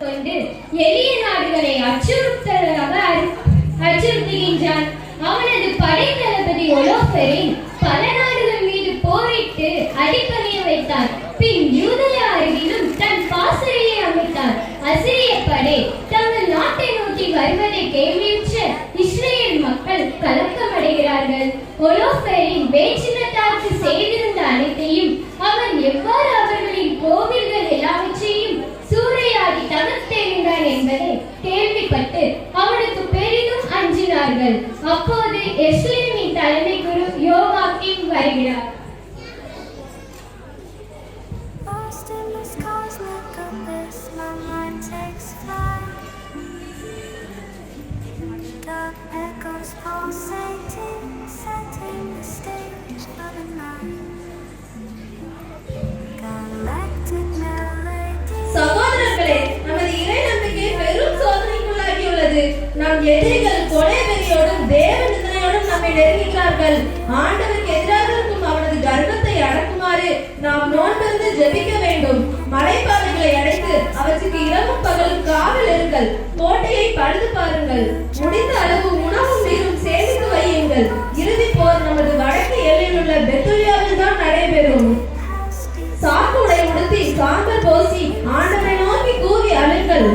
எளிய நாடுகளை அச்சுறுத்தலாக அச்சுறுத்துகின்றான். அவனது படை தளபதி ஒலோபரின் பல நாடுகள் மீது போரிட்டு அடிப்பணிய வைத்தார் பின் யூதயா அருகிலும் தன் பாசறையை அமைத்தார் அசிரிய படை தங்கள் நாட்டை நோக்கி வருவதை கேள்வியுற்ற இஸ்ரேல் மக்கள் கலக்கமடைகிறார்கள். ஒலோபரின் வேச்சினத்தாருக்கு செய்திருந்த அனைத்தையும் அவன் எவ்வாறு அவர்களின் கோவில்கள் எல்லாவற்றையும் பார்த்து அவனுக்கு பெரிதும் அஞ்சினார்கள். அப்போது எஸ்லிமின் தலைமை குரு யோகாக்கிம் வருகிறார். நம் எதிரிகள் கொலை வெறியோடும் தேவ நம்மை நெருங்கிட்டார்கள் ஆண்டவருக்கு எதிராக இருக்கும் அவனது கர்ப்பத்தை அடக்குமாறு நாம் நோன்பிருந்து ஜெபிக்க வேண்டும். மலைப்பாதைகளை அடைத்து அவற்றுக்கு இரவும் பகலும் காவல் இருங்கள் கோட்டையை பழுது பாருங்கள். முடிந்த அளவு உணவும் நீரும் சேமித்து வையுங்கள். இறுதி போர் நமது வடக்கு எல்லையில் உள்ள பெத்துலியாவில் தான் நடைபெறும். சாக்கு உடை உடுத்தி சாம்பல் போசி ஆண்டவரை நோக்கி கூவி அழுங்கள்.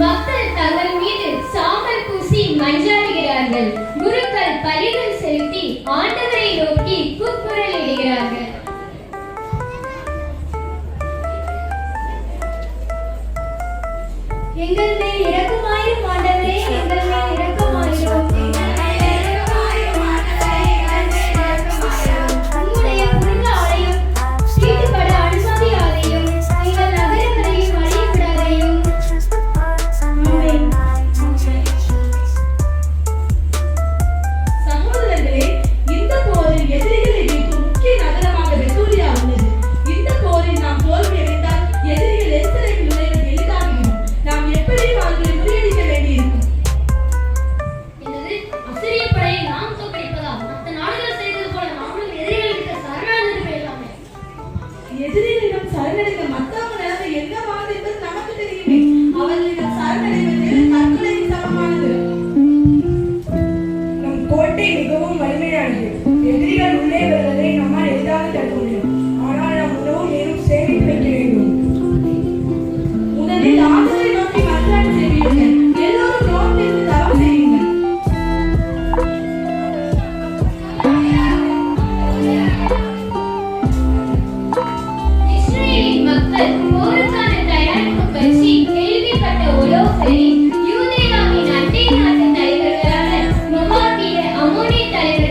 மக்கள் தங்கள் மீது சாம்பல் பூசி மஞ்சாடுகிறார்கள். குருக்கள் பலிகள் செலுத்தி ஆண்டவரை நோக்கி கூக்குரல் இடுகிறார்கள். எங்கள் மேல் இரக்கமாயிரும் ஆண்டவரே எங்கள் মনের তালে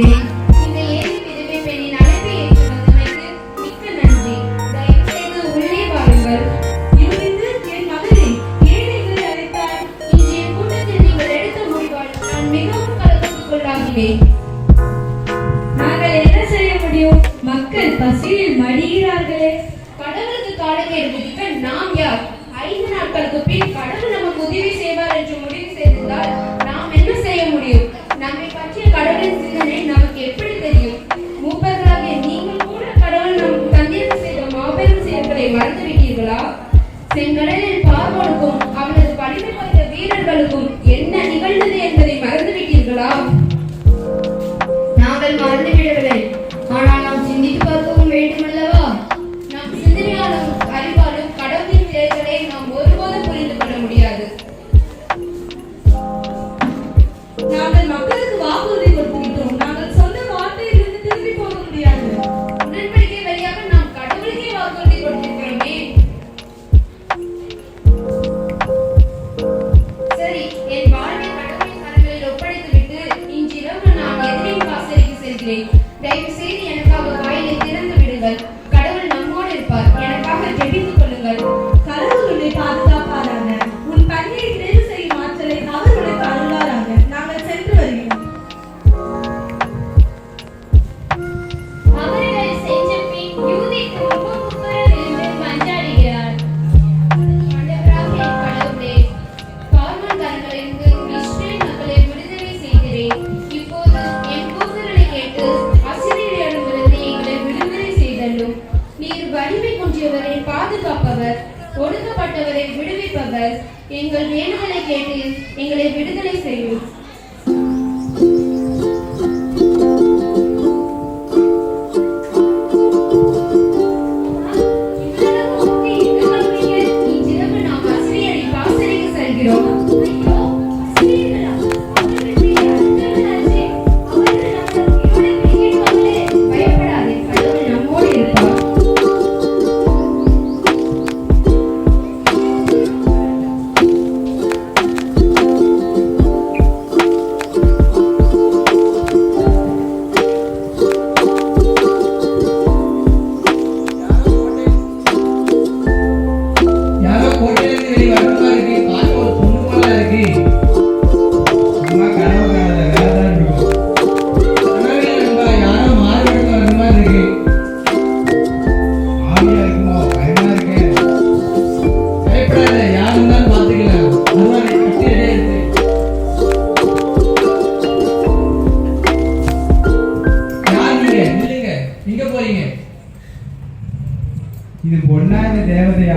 You. que lo cumpla. பொன்னான தேவதையா?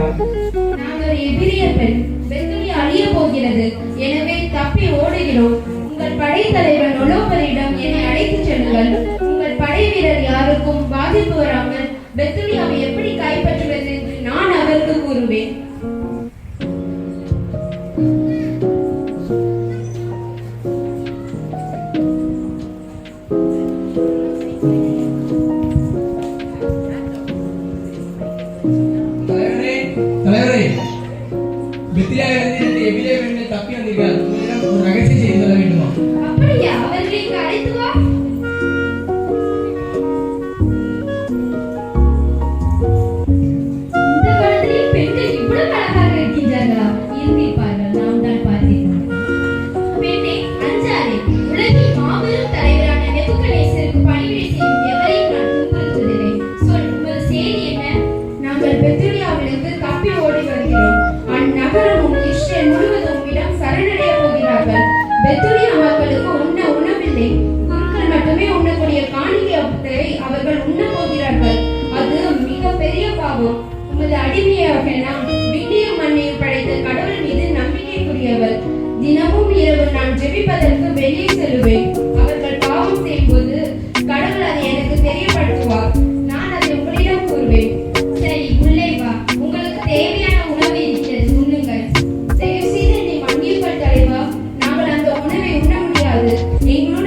நாங்கள் எதிரிய பெண் வெகுளி அழிய போகிறது. எனவே தப்பி ஓடுகிறோம். உங்கள் படைத்தலைவர் ஒலோபரிடம் என்னை அழைத்து செல்லுங்கள். உங்கள் படை வீரர் யாருக்கும் பாதிப்பு வராமல் பெத்துலியாவை எப்படி கைப்பற்றுவது நான் அவருக்கு கூறுவேன். பித்திராவிலிருந்து ரெண்டு தப்பி வந்திருக்கிறார் ரகசிய செய்தி சொல்ல வேண்டுமா? அப்படியா? அவர்களை அழைத்து Eight months.